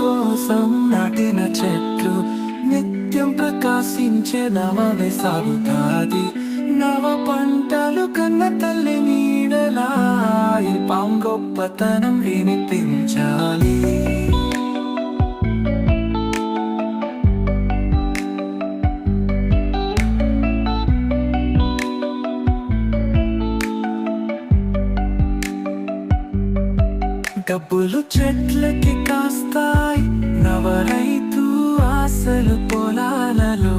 కోసం నాటిన చెట్లు నిత్యం ప్రకాశించే నవమి సాగుతాది. నవ పంటలు కన్న తల్లి నీడలా ఈ పాం గొప్పతనం వినిపించాలి. డబ్బులు చెట్లకి కాస్తాయి. నవరైతు ఆశలు పొలాలలో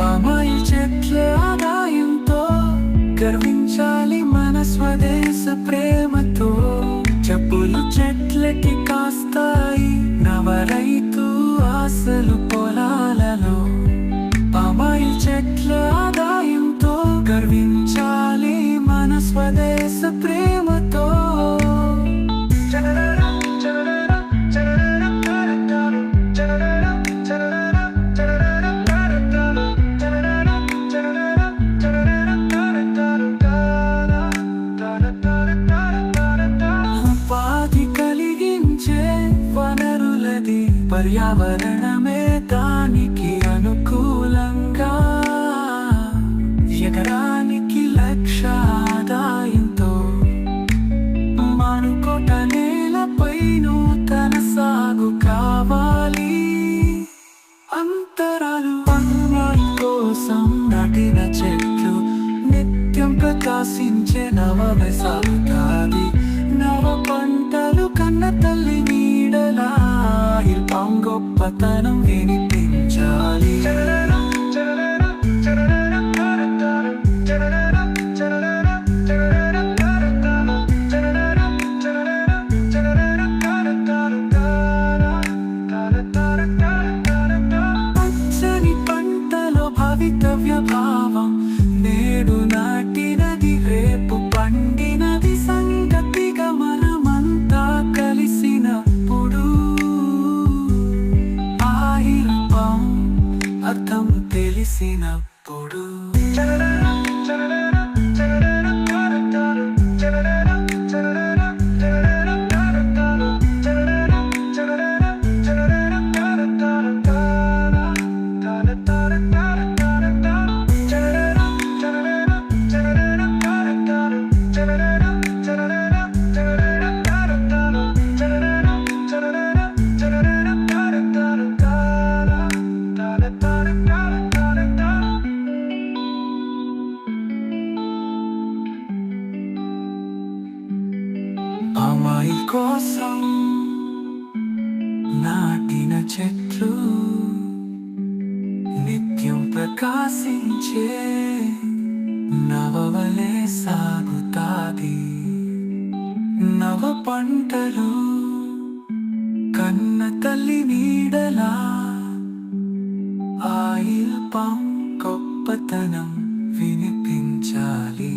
పామాయి చెట్ల ఆదాయంతో గర్వించాలి మన స్వదే పర్యావరణమే దానికి అనుకూలంగా ఎకరానికి లక్ష ఆదాయంతో మానుకోట నేలపై నూతన సాగు కావాలి. అంతరాలు అన్నం కోసం నాటిన చెట్లు నిత్యం ప్రకాశించే నవ సాగుతాది నవ పంటలు కన్న తల్లి నీడలా ఇల్పం గొప్పతనం వినిపించాలి తెలిసినప్పుడు అమ్మాయి కోసం నాటిన చెట్లు నిత్యం ప్రకాశించే నవవలే సాగుతాది. నవ పంటలు కన్న తల్లి నీడలా ఆయిల్ పాం గొప్పతనం వినిపించాలి.